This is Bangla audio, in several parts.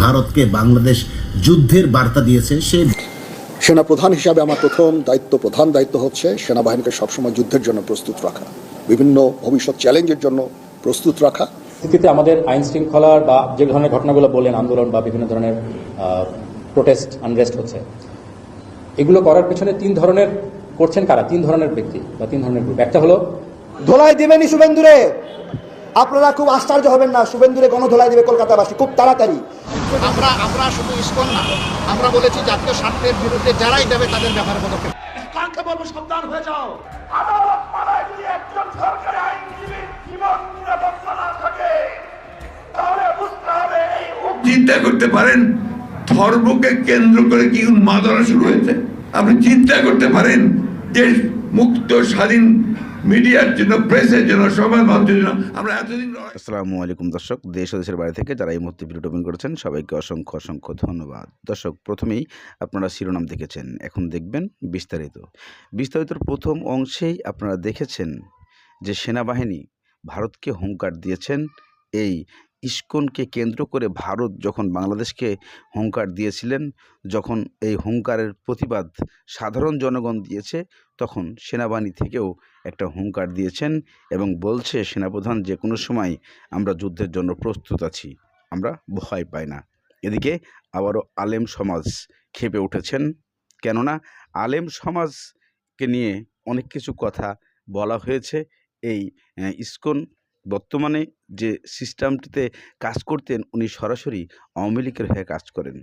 ভারতকে বাংলাদেশ যুদ্ধের বার্তা দিয়েছে সে সেনা প্রধান হিসাবে আমার প্রথম দায়িত্ব প্রধান দায়িত্ব হচ্ছে সেনাবাহিনীকে সবসময় যুদ্ধের জন্য প্রস্তুত রাখা বিভিন্ন ভবিষ্যৎ চ্যালেঞ্জের জন্য প্রস্তুত রাখা। পরিস্থিতিতে আমাদের আইন শৃঙ্খলার বা যে ধরনের ঘটনাগুলো বললেন আন্দোলন বা বিভিন্ন ধরনের প্রোটেস্ট আনরেস্ট হচ্ছে এগুলো করার পেছনে তিন ধরনের করছেন কারা? তিন ধরনের ব্যক্তি বা তিন ধরনের গ্রুপ একটা হলো ধোলাই দিবেনি শুভেন্দুরে আপনারা খুব আশ্চর্য হবেন না শুভেন্দুরে গণধোলাই দেবে কলকাতাবাসী খুব তাড়াতাড়ি। আমরা আমরা শুধু ইস্কন না আমরা বলেছি জাতীয় স্বার্থের বিরুদ্ধে যারাই দেবে তাদের ব্যাপারে পদক্ষেপ। কাকে বলব সাবধান হয়ে যাও। আদালত যদি একজন সরকারি জীবন নিরাপত্তা চিন্তা করতে পারেন ধর্মকে কেন্দ্র করে কি উন্মাদনা শুরু হয়েছে? আপনি চিন্তা করতে পারেন দেশ মুক্ত স্বাধীন মিডিয়ার জন্য, প্রেসের জন্য সমাজ মাধ্যমের জন্য। আমরা এতদিন আসসালামু আলাইকুম দর্শক, দেশ ও দেশের বাইরে থেকে যারা এই মুহূর্তে ভিডিও ওপেন করেছেন, সবাইকে অসংখ্য অসংখ্য ধন্যবাদ। দর্শক, প্রথমেই আপনারা শিরোনাম দেখেছেন, এখন দেখবেন বিস্তারিত। বিস্তারিতর প্রথম অংশেই আপনারা দেখেছেন যে সেনাবাহিনী ভারতকে হুঙ্কার দিয়েছেন, এই ইস্কনকে কেন্দ্র করে ভারত যখন বাংলাদেশকে হুঙ্কার দিয়েছিলেন, যখন এই হুঙ্কারের প্রতিবাদ সাধারণ জনগণ দিয়েছে, তখন সেনাবাহিনী থেকেও একটা হুঙ্কার দিয়েছেন এবং বলছে, সেনাপ্রধান, যে কোনো সময় আমরা যুদ্ধের জন্য প্রস্তুত আছি, আমরা ভয় পাই না। এদিকে আবারও আলেম সমাজ খেপে উঠেছেন, কেননা আলেম সমাজকে নিয়ে অনেক কিছু কথা বলা হয়েছে। এই ইসকন বর্তমানে যে সিস্টেমটিতে কাজ করতেন, উনি সরাসরি আওয়ামী লীগের হয়ে কাজ করেন।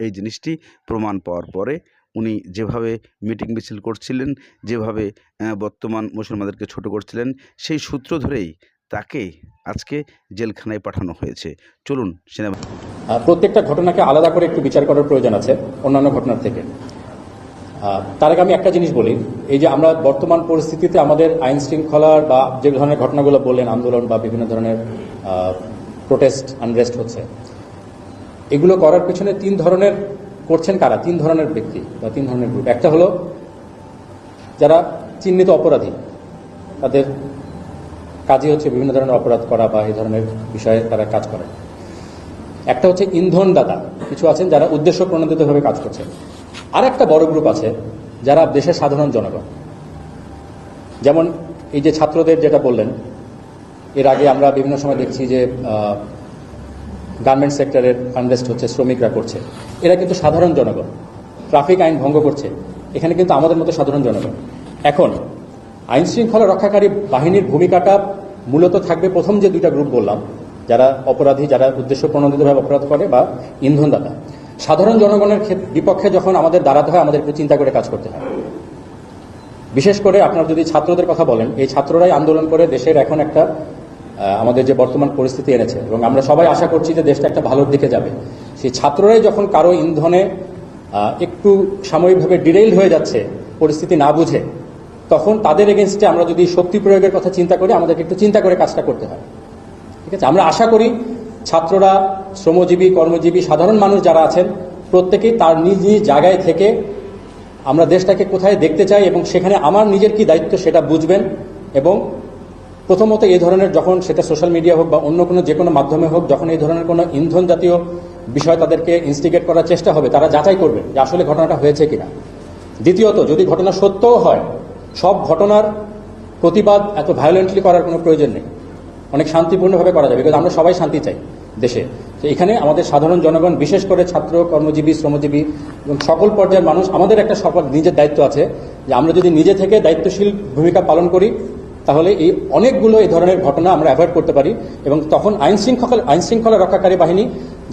এই জিনিসটি প্রমাণ পাওয়ার পরে উনি যেভাবে মিটিং মিছিল করছিলেন যেভাবে বর্তমান মুসলমানদেরকে ছোট করছিলেন সেই সূত্র ধরেই তাকে আজকে জেলখানায় পাঠানো হয়েছে। চলুন সেনা আহ, প্রত্যেকটা ঘটনাকে আলাদা করে একটু বিচার করার প্রয়োজন আছে অন্যান্য ঘটনার থেকে। তার আগে আমি একটা জিনিস বলি এই যে আমরা বর্তমান পরিস্থিতিতে আমাদের আইন শৃঙ্খলার বা যে ধরনের ঘটনাগুলো বললেন আন্দোলন বা বিভিন্ন ধরনের প্রোটেস্ট আনরেস্ট হচ্ছে এগুলো করার পেছনে তিন ধরনের করছেন কারা? তিন ধরনের ব্যক্তি বা তিন ধরনের গ্রুপ একটা হলো যারা চিহ্নিত অপরাধী। তাদের কাজই হচ্ছে বিভিন্ন ধরনের অপরাধ করা বা এই ধরনের বিষয়ে তারা কাজ করে। একটা হচ্ছে ইন্ধনদাতা। কিছু আছেন যারা উদ্দেশ্য প্রণোদিতভাবে কাজ করছেন। আর একটা বড় গ্রুপ আছে যারা দেশের সাধারণ জনগণ। যেমন এই যে ছাত্রদের যেটা বললেন, এর আগে আমরা বিভিন্ন সময় দেখছি যে গার্মেন্টস সেক্টরের আনরেস্ট হচ্ছে, শ্রমিকরা করছে। এরা কিন্তু সাধারণ জনগণ। ট্রাফিক আইন ভঙ্গ করছে। এখানে কিন্তু আমাদের মতো সাধারণ জনগণ। এখন, আইন শৃঙ্খলা রক্ষাকারী বাহিনীর ভূমিকাটা মূলত থাকবে প্রথম যে দুইটা গ্রুপ বললাম, যারা অপরাধী, যারা উদ্দেশ্য প্রণোদিতভাবে অপরাধ করে বা ইন্ধনদাতা। সাধারণ জনগণের বিপক্ষে যখন আমাদের দাঁড়াতে হয়, আমাদের একটু চিন্তা করে কাজ করতে হয়। বিশেষ করে আপনার যদি ছাত্রদের কথা বলেন, এই ছাত্ররাই আন্দোলন করে দেশের এখন একটা আমাদের যে বর্তমান পরিস্থিতি এনেছে। এবং আমরা সবাই আশা করছি যে দেশটা একটা ভালোর দিকে যাবে। সেই ছাত্ররাই যখন কারও ইন্ধনে একটু সাময়িকভাবে ডিরেইল হয়ে যাচ্ছে, পরিস্থিতি না বুঝে, তখন তাদের এগেনস্টে আমরা যদি শক্তি প্রয়োগের কথা চিন্তা করি, আমাদেরকে একটু চিন্তা করে কাজটা করতে হয়। ঠিক আছে? আমরা আশা করি ছাত্ররা, শ্রমজীবী, কর্মজীবী, সাধারণ মানুষ যারা আছেন, প্রত্যেকেই তার নিজ নিজ জায়গায় থেকে আমরা দেশটাকে কোথায় দেখতে চাই এবং সেখানে আমার নিজের কি দায়িত্ব সেটা বুঝবেন এবং প্রথমত এই ধরনের যখন সেটা সোশ্যাল মিডিয়া হোক বা অন্য কোনো যে কোনো মাধ্যমে হোক, যখন এই ধরনের কোনো ইন্ধন জাতীয় বিষয় তাদেরকে ইনস্টিগেট করার চেষ্টা হবে, তারা যাচাই করবেন যে আসলে ঘটনাটা হয়েছে কিনা। দ্বিতীয়ত, যদি ঘটনা সত্যও হয়, সব ঘটনার প্রতিবাদ এত ভায়োলেন্টলি করার কোনো প্রয়োজন নেই। অনেক শান্তিপূর্ণভাবে করা যাবে বিকজ আমরা সবাই শান্তি চাই দেশে। তো এখানে আমাদের সাধারণ জনগণ, বিশেষ করে ছাত্র, কর্মজীবী, শ্রমজীবী এবং সকল পর্যায়ের মানুষ, আমাদের একটা সকল নিজের দায়িত্ব আছে যে আমরা যদি নিজে থেকে দায়িত্বশীল ভূমিকা পালন করি তাহলে এই অনেকগুলো এই ধরনের ঘটনা আমরা অ্যাভয়েড করতে পারি এবং তখন আইন শৃঙ্খলা আইন শৃঙ্খলা রক্ষাকারী বাহিনী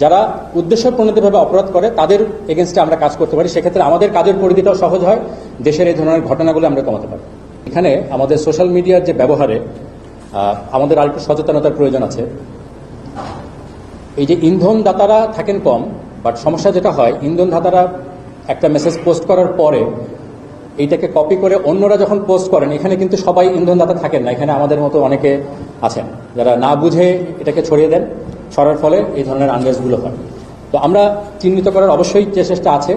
যারা উদ্দেশ্য প্রণোদিতভাবে অপরাধ করে, তাদের এগেনস্টে আমরা কাজ করতে পারি। সেক্ষেত্রে আমাদের কাজের পরিধিটাও সহজ হয়। দেশের এই ধরনের ঘটনাগুলো আমরা কমাতে পারি। এখানে আমাদের সোশ্যাল মিডিয়ার যে ব্যবহারে আমাদের আরেকটু সচেতনতার প্রয়োজন আছে। এই যে ইন্ধন দাতারা থাকেন কম বাট সমস্যা যেটা হয় ইন্ধন দাতারা একটা মেসেজ পোস্ট করার পরে এইটাকে কপি করে অন্যরা যখন পোস্ট করেন, এখানে কিন্তু সবাই ইন্ধনদাতা থাকেন না। এখানে আমাদের মতো অনেকে আছেন, যারা না বুঝে এটাকে ছড়িয়ে দেন। ছড়ার ফলে এই ধরনের আনরেসগুলো হয়। তো আমরা চিহ্নিত করার অবশ্যই চেষ্টা আছে,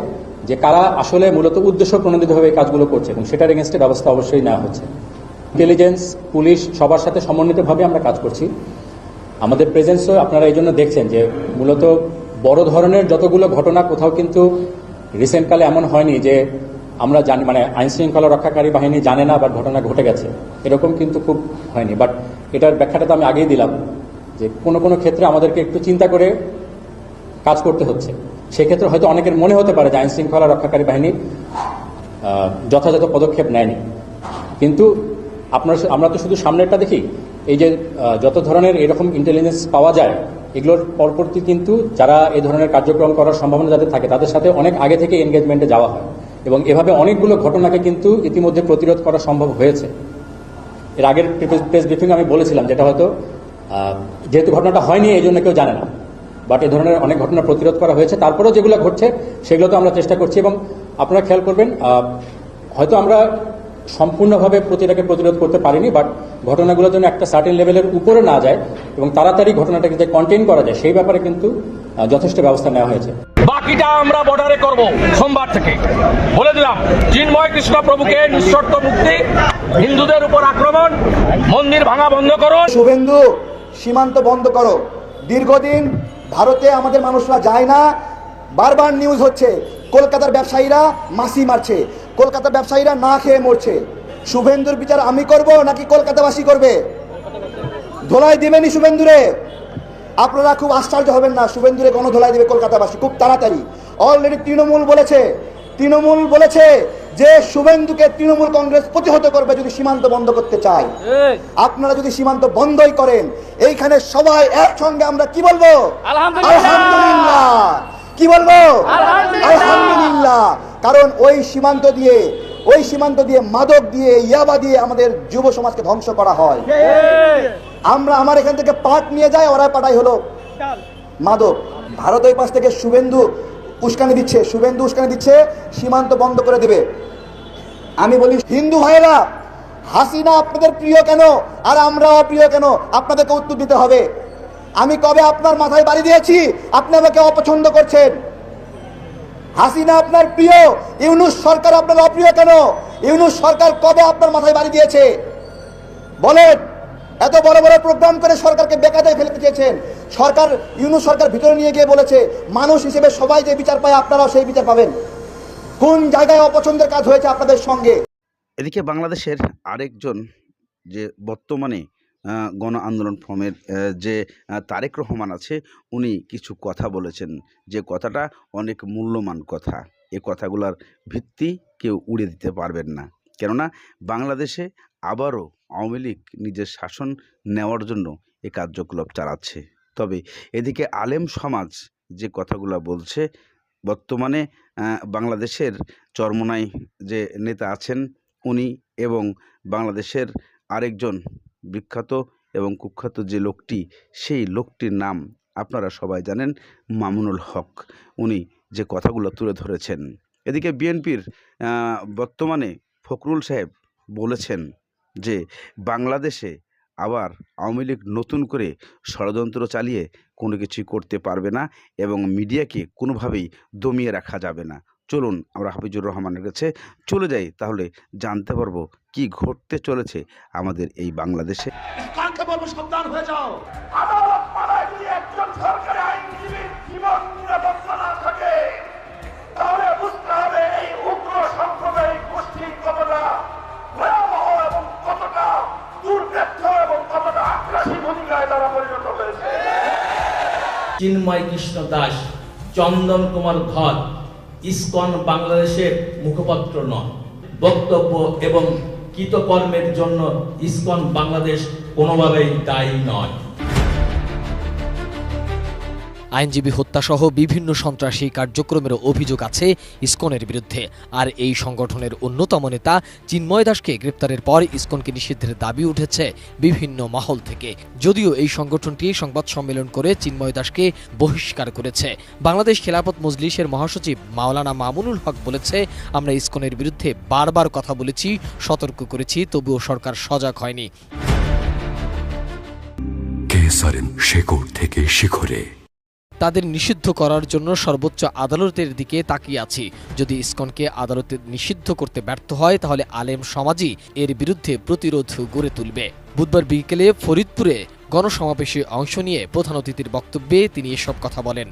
যে কারা আসলে মূলত উদ্দেশ্য প্রণোদিতভাবে এই কাজগুলো করছে এবং সেটার এগেনস্টে ব্যবস্থা অবশ্যই নেওয়া হচ্ছে। ইন্টেলিজেন্স পুলিশ সবার সাথে সমন্বিতভাবে আমরা কাজ করছি। আমাদের প্রেজেন্সও আপনারা এই জন্য দেখছেন যে মূলত বড় ধরনের যতগুলো ঘটনা কোথাও কিন্তু রিসেন্টকালে এমন হয়নি যে আমরা জানি মানে আইন শৃঙ্খলা রক্ষাকারী বাহিনী জানে না বা ঘটনা ঘটে গেছে। এরকম কিন্তু খুব হয়নি বাট এটার ব্যাখ্যাটা তো আমি আগেই দিলাম, যে কোনো কোনো ক্ষেত্রে আমাদেরকে একটু চিন্তা করে কাজ করতে হচ্ছে। সেক্ষেত্রে হয়তো অনেকের মনে হতে পারে যে আইন শৃঙ্খলা রক্ষাকারী বাহিনী যথাযথ পদক্ষেপ নেয়নি। কিন্তু আপনার আমরা তো শুধু সামনেরটা দেখি, এই যে যত ধরনের এরকম ইন্টেলিজেন্স পাওয়া যায়, এগুলোর পরবর্তী কিন্তু যারা এই ধরনের কার্যক্রম করার সম্ভাবনা যাদের থাকে, তাদের সাথে অনেক আগে থেকে এনগেজমেন্টে যাওয়া হয়। এবং এভাবে অনেকগুলো ঘটনাকে কিন্তু ইতিমধ্যে প্রতিরোধ করা সম্ভব হয়েছে। এর আগের প্রেস ব্রিফিং আমি বলেছিলাম, যেটা হয়তো যেহেতু ঘটনাটা হয়নি, এই জন্য কেউ জানে না। বাট এ ধরনের অনেক ঘটনা প্রতিরোধ করা হয়েছে। তারপরেও যেগুলো ঘটছে, সেগুলো তো আমরা চেষ্টা করছি এবং আপনারা খেয়াল করবেন হয়তো আমরা সম্পূর্ণভাবে প্রতিটাকে প্রতিরোধ করতে পারিনি, বাট ঘটনাগুলো যেন একটা সার্টেন লেভেলের উপরে না যায় এবং তাড়াতাড়ি ঘটনাটাকে যে কন্টেইন করা যায়, সেই ব্যাপারে কিন্তু যথেষ্ট ব্যবস্থা নেওয়া হয়েছে। বাকিটা আমরা বর্ডারে করব সোমবার থেকে। বলে দিলাম, চিন্ময় কৃষ্ণ প্রভুকে নিঃশর্ত মুক্তি, হিন্দুদের উপর আক্রমণ, মন্দির ভাঙা বন্ধ করো। শুভেন্দু, সীমান্ত বন্ধ করো। দীর্ঘদিন ভারতে আমাদের মানুষরা যায় না। বারবার নিউজ হচ্ছে, কলকাতার ব্যবসায়ীরা মাসি মারছে, কলকাতার ব্যবসায়ীরা না খেয়ে মরছে। শুভেন্দুর বিচার আমি করব নাকি কলকাতাবাসী করবে? ধোলাই দিবেনি শুভেন্দুরে। আপনারা খুব আশ্চর্য হবেন না শুভেন্দুরে গণধোলাই দেবে কলকাতাবাসী খুব তাড়াতাড়ি। অলরেডি তৃণমূল বলেছে তৃণমূল বলেছে যে শুভেন্দুকে তৃণমূল কংগ্রেস প্রতিহত করবে যদি সীমান্ত বন্ধ করতে চায়। আপনারা যদি সীমান্ত বন্ধই করেন এইখানে সবাই একসঙ্গে আমরা কি বলব? আলহামদুলিল্লাহ। কি বলব? আলহামদুলিল্লাহ। কারণ ওই সীমান্ত দিয়ে ওই সীমান্ত দিয়ে মাদক দিয়ে ইয়াবা দিয়ে আমাদের যুব সমাজকে ধ্বংস করা হয়। আমরা আমার এখান থেকে পাট নিয়ে যাই ওরা পাঠাই হলো মাদক। ভারত ওই পাশ থেকে শুভেন্দু উস্কানি দিচ্ছে শুভেন্দু উস্কানি দিচ্ছে সীমান্ত বন্ধ করে দেবে। আমি বলি হিন্দু ভাইরা হাসিনা আপনাদের প্রিয় কেন? আর আমরাও প্রিয় কেন? আপনাদেরকে উত্তর দিতে হবে। আমি কবে আপনার মাথায় বাড়ি দিয়েছি? আপনি আমাকে অপছন্দ করছেন। হাসিনা আপনার প্রিয়, ইউনুস সরকার আপনার অপ্রিয় কেন? ইউনুস সরকার কবে আপনার মাথায় বাড়ি দিয়েছে? বলেন, এত বড় বড় প্রোগ্রাম করে সরকারকে বেকায়দায় ফেলতে চেয়েছেন সরকার, ইউনুস সরকার ভিতরে নিয়ে গিয়ে বলেছে, মানুষ হিসেবে সবাই যে বিচার পায়, আপনারাও সেই বিচার পাবেন। কোন জায়গায় অপছন্দের কাজ হয়েছে আপনাদের সঙ্গে? এদিকে বাংলাদেশের আরেকজন যে বর্তমানে গণ আন্দোলন ফর্মের যে তারেক রহমান আছে, উনি কিছু কথা বলেছেন। যে কথাটা অনেক মূল্যবান কথা। এ কথাগুলোর ভিত্তি কেউ উড়ে দিতে পারবেন না। কেননা, বাংলাদেশে আবারও আওয়ামী লীগ নিজের শাসন নেওয়ার জন্য এ কার্যকলাপ চালাচ্ছে। তবে এদিকে আলেম সমাজ যে কথাগুলো বলছে, বর্তমানে বাংলাদেশের চরমনাই যে নেতা আছেন উনি এবং বাংলাদেশের আরেকজন বিখ্যাত এবং কুখ্যাত যে লোকটি, সেই লোকটির নাম আপনারা সবাই জানেন, মামুনুল হক। উনি যে কথাগুলো তুলে ধরেছেন। এদিকে বিএনপির বর্তমানে ফখরুল সাহেব বলেছেন যে, বাংলাদেশে আবার আওয়ামী লীগ নতুন করে ষড়যন্ত্র চালিয়ে কোনো কিছুই করতে পারবে না এবং মিডিয়াকে কোনোভাবেই দমিয়ে রাখা যাবে না। চলুন, আমরা হাফিজুর রহমানের কাছে চলে যাই, তাহলে জানতে পারব কি ঘটতে চলেছে আমাদের এই বাংলাদেশে? কাকে বলব সাবধান হয়ে যাও। আদালত পাড়ায় যদি একজন সরকারি আইনজীবীর জীবন নিরাপত্তা না থাকে তাহলে বুঝতে হবে এই উগ্র সাম্প্রদায়িক গোষ্ঠী কতটা ভয়াবহ এবং কতটা দুর্বৃত্ত এবং কতটা আগ্রাসী ভূমিকায় তারা পরিণত হয়েছে। চিন্ময় কৃষ্ণ দাস চন্দন কুমার ধর ইসকন বাংলাদেশের মুখপাত্র নন। বক্তব্য এবং কৃতকর্মের জন্য ইসকন বাংলাদেশ কোনোভাবেই দায়ী নয়। আইনজীবী হত্যাসহ বিভিন্ন সন্ত্রাসী কার্যক্রমের অভিযোগ আছে ইসকনের বিরুদ্ধে। আর এই সংগঠনের অন্যতম নেতা চিন্ময় দাসকে গ্রেপ্তারের পর ইসকনকে নিষিদ্ধের দাবি উঠেছে বিভিন্ন মহল থেকে। যদিও এই সংগঠনটি সংবাদ সম্মেলন করে চিন্ময় দাসকে বহিষ্কার করেছে। বাংলাদেশ খেলাপথ মজলিসের মহাসচিব মাওলানা মামুনুল হক বলেছে, আমরা ইসকনের বিরুদ্ধে বারবার কথা বলেছি, সতর্ক করেছি, তবুও সরকার সজাগ হয়নি। কেসারেন শেকড় থেকে শিখরে? তাদের নিষিদ্ধ করার জন্য সর্বোচ্চ আদালতের দিকে তাকিয়ে আছি। যদি ইসকনকে আদালতে নিষিদ্ধ করতে ব্যর্থ হয়, তাহলে আলেম সমাজই এর বিরুদ্ধে প্রতিরোধ গড়ে তুলবে। বুধবার বিকেলে ফরিদপুরে গণসমাবেশে অংশ নিয়ে প্রধান অতিথির বক্তব্যে তিনি এসব কথা বলেন।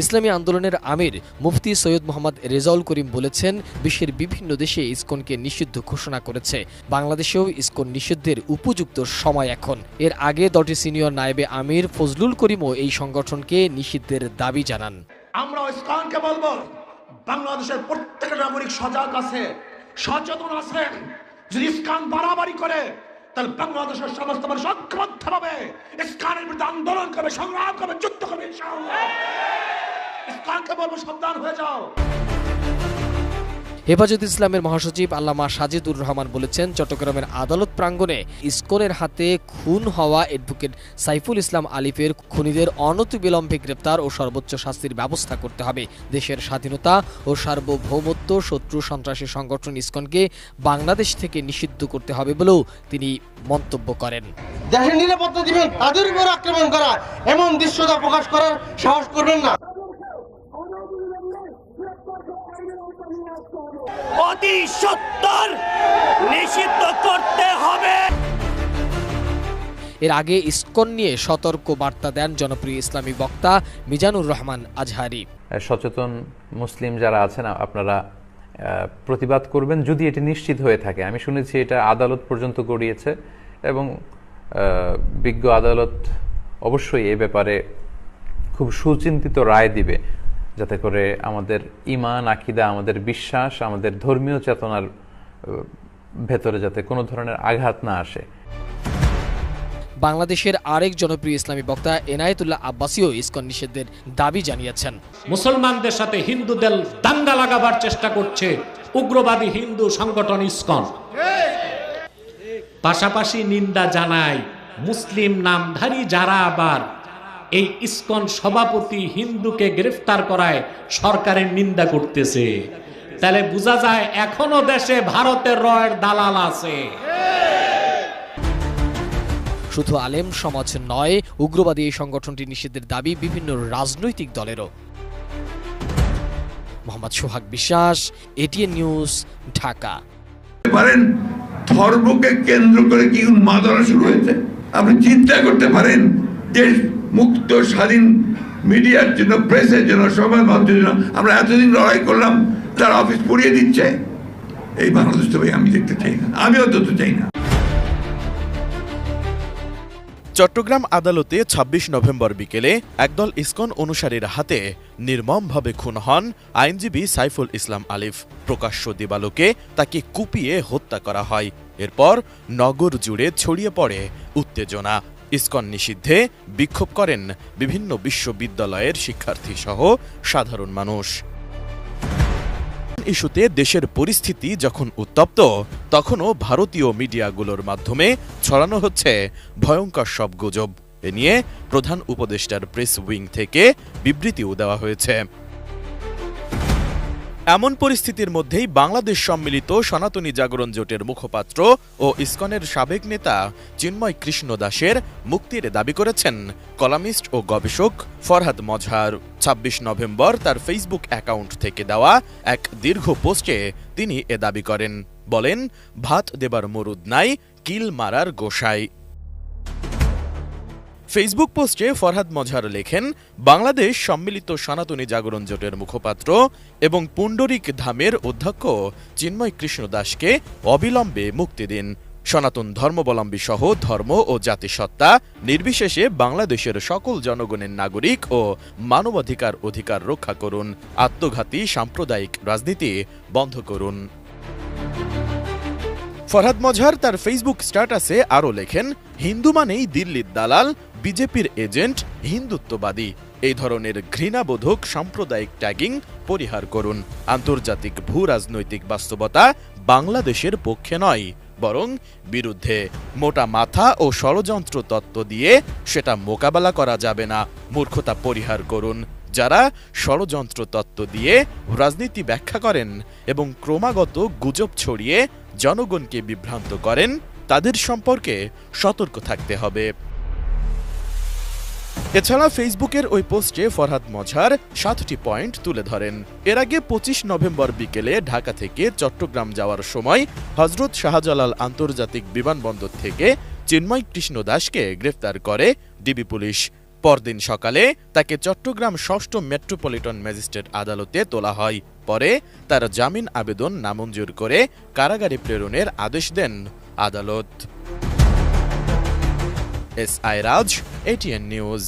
ইসলামী আন্দোলনের আমির মুফতি সৈয়দ মোহাম্মদ রেজাউল করিম বলেছেন, বিশ্বের বিভিন্ন দেশে ইসকনকে নিষিদ্ধ ঘোষণা করেছে। বাংলাদেশেও ইসকন নিষিদ্ধের উপযুক্ত সময় এখন। এর আগে দলটির সিনিয়র নায়েবে আমির ফজলুল করিমও এই সংগঠনকে নিষিদ্ধের দাবি জানান। আমরা ইসলামকে বলব, বাংলাদেশের নাগরিক সজাগ আছে, সচেতন যদি ইসলাম বাড়াবাড়ি করে, তাহলে বাংলাদেশের সমস্ত মানুষ হবে। ইসলামের বিরুদ্ধে আন্দোলন করবে, সংগ্রাম করবে, যুদ্ধ করবে, ইনশাআল্লাহ। ইসলামকে বলব সাবধান হয়ে যাও। হেফাজত ইসলামের মহাসচিব আল্লামা সাজিদুর রহমান বলেছেন চট্টগ্রামের আদালত প্রাঙ্গণে ইসকনের হাতে খুন হওয়া অ্যাডভোকেট সাইফুল ইসলাম আলিফের খুনিদের অনতিবিলম্বে গ্রেপ্তার ও সর্বোচ্চ শাস্তির ব্যবস্থা করতে হবে। দেশের স্বাধীনতা ও সার্বভৌমত্ব শত্রু সন্ত্রাসী সংগঠন ইসকনকে বাংলাদেশ থেকে নিষিদ্ধ করতে হবে বলেও তিনি মন্তব্য করেন। দেশের নিরাপত্তা দিবেন তাদের উপর আক্রমণ করা এমন দৃশ্যতা প্রকাশ করার সাহস করবেন না। অতি সত্তর নিষিদ্ধ করতে হবে। এর আগে ইস্কন নিয়ে সতর্ক বার্তা দেন জনপ্রিয় ইসলামী বক্তা মিজানুর রহমান আজহারি। সচেতন মুসলিম যারা আছেন আপনারা প্রতিবাদ করবেন যদি এটি নিশ্চিত হয়ে থাকে। আমি শুনেছি এটা আদালত পর্যন্ত গড়িয়েছে এবং বিজ্ঞ আদালত অবশ্যই এ ব্যাপারে খুব সুচিন্তিত রায় দিবে। যাতে করে আমাদের ইমান আকিদা আমাদের বিশ্বাস আমাদের ধর্মীয় চেতনার ভেতরে যাতে কোনো ধরনের আঘাত না আসে। বাংলাদেশের আরেক জনপ্রিয় ইসলামী বক্তা এনায়েতুল্লাহ আব্বাসীও ইসকন নিষেধের দাবি জানিয়েছেন। মুসলমানদের সাথে হিন্দুদের দাঙ্গা লাগাবার চেষ্টা করছে উগ্রবাদী হিন্দু সংগঠন ইসকন। পাশাপাশি নিন্দা জানায় মুসলিম নামধারী যারা আবার এই ইসকন সভাপতি হিন্দুকে গ্রেফতার করায় সরকারের নিন্দা করতেছে। তাহলে বোঝা যায় এখনও দেশে ভারতের রয়ের দালাল আছে। শুধু আলেম সমাজ নয় উগ্রবাদী এই সংগঠনটি নিষেধের দাবি বিভিন্ন রাজনৈতিক দলেরও। মোহাম্মদ সোহাগ বিশ্বাস এটিএন নিউজ ঢাকা। পারেন ধর্মকে কেন্দ্র করে কি উন্মাদনা শুরু হয়েছে? আপনি চিন্তা করতে পারেন দেশ মুক্ত, স্বাধীন, মিডিয়ার জন্য, প্রেসের জন্য, সমাজ মাধ্যমের জন্য আমরা এতদিন লড়াই করলাম, তার অফিস পুড়িয়ে দিচ্ছে। এই বাংলাদেশ তো আমি দেখতে চাই না। আমি অন্তত চাই না। চট্টগ্রাম আদালতে ২৬ নভেম্বর বিকেলে একদল ইসকন অনুসারীর হাতে নির্মমভাবে খুন হন আইনজীবী সাইফুল ইসলাম আলিফ। প্রকাশ্য দিবালোকে তাকে কুপিয়ে হত্যা করা হয়। এরপর নগর জুড়ে ছড়িয়ে পড়ে উত্তেজনা। ইসকন নিষিদ্ধে বিক্ষোভ করেন বিভিন্ন বিশ্ববিদ্যালয়ের শিক্ষার্থী সহ সাধারণ মানুষ। ইস্যুতে দেশের পরিস্থিতি যখন উত্তপ্ত, তখনও ভারতীয় মিডিয়াগুলোর মাধ্যমে ছড়ানো হচ্ছে ভয়ঙ্কর সব গুজব। এ নিয়ে প্রধান উপদেষ্টার প্রেস উইং থেকে বিবৃতিও দেওয়া হয়েছে। এমন পরিস্থিতির মধ্যেই বাংলাদেশ সম্মিলিত সনাতনী জাগরণ জোটের মুখপাত্র ও ইসকনের সাবেক নেতা চিন্ময় কৃষ্ণ দাসের মুক্তির দাবি করেছেন কলামিস্ট ও গবেষক ফরহাদ মজহার। ২৬ নভেম্বর তার ফেসবুক অ্যাকাউন্ট থেকে দেওয়া এক দীর্ঘ পোস্টে তিনি এ দাবি করেন। বলেন, ভাত দেবার মরুদ নাই, কিল মারার গোসাই ফেসবুক পোস্টে ফরহাদ মজহার লেখেন, বাংলাদেশ সম্মিলিত সনাতনী জাগরণ জোটের মুখপাত্র এবং পুণ্ডরিক ধামের অধ্যক্ষ চিন্ময় কৃষ্ণ দাসকে অবিলম্বে মুক্তি দিন। সনাতন ধর্মাবলম্বী সহ ধর্ম ও জাতিসত্তা, নির্বিশেষে বাংলাদেশের সকল জনগণের নাগরিক ও মানবাধিকার অধিকার রক্ষা করুন। আত্মঘাতী সাম্প্রদায়িক রাজনীতি বন্ধ করুন। ফরহাদ মজহার তার ফেসবুক স্ট্যাটাসে আরও লেখেন, হিন্দু মানেই দিল্লির দালাল বিজেপির এজেন্ট হিন্দুত্ববাদী। এই ধরনের ঘৃণাবোধক সাম্প্রদায়িক ট্যাগিং পরিহার করুন। আন্তর্জাতিক ভূ রাজনৈতিক বাস্তবতা বাংলাদেশের পক্ষে নয়, বরং বিরুদ্ধে মোটা মাথা ও ষড়যন্ত্র তত্ত্ব দিয়ে সেটা মোকাবেলা করা যাবে না। মূর্খতা পরিহার করুন, যারা ষড়যন্ত্র তত্ত্ব দিয়ে রাজনীতি ব্যাখ্যা করেন এবং ক্রমাগত গুজব ছড়িয়ে জনগণকে বিভ্রান্ত করেন, তাদের সম্পর্কে সতর্ক থাকতে হবে। এছাড়া ফেসবুকের ওই পোস্টে ফরহাদ মজহার সাতটি পয়েন্ট তুলে ধরেন। এর আগে পঁচিশ নভেম্বর বিকেলে ঢাকা থেকে চট্টগ্রাম যাওয়ার সময় হজরত শাহজালাল আন্তর্জাতিক বিমানবন্দর থেকে চিন্ময় কৃষ্ণ দাসকে গ্রেফতার করে ডিবি পুলিশ। পরদিন সকালে তাকে চট্টগ্রাম ষষ্ঠ মেট্রোপলিটন ম্যাজিস্ট্রেট আদালতে তোলা হয়। পরে তার জামিন আবেদন নামঞ্জুর করে কারাগারে প্রেরণের আদেশ দেন আদালত। S I Raj ATN News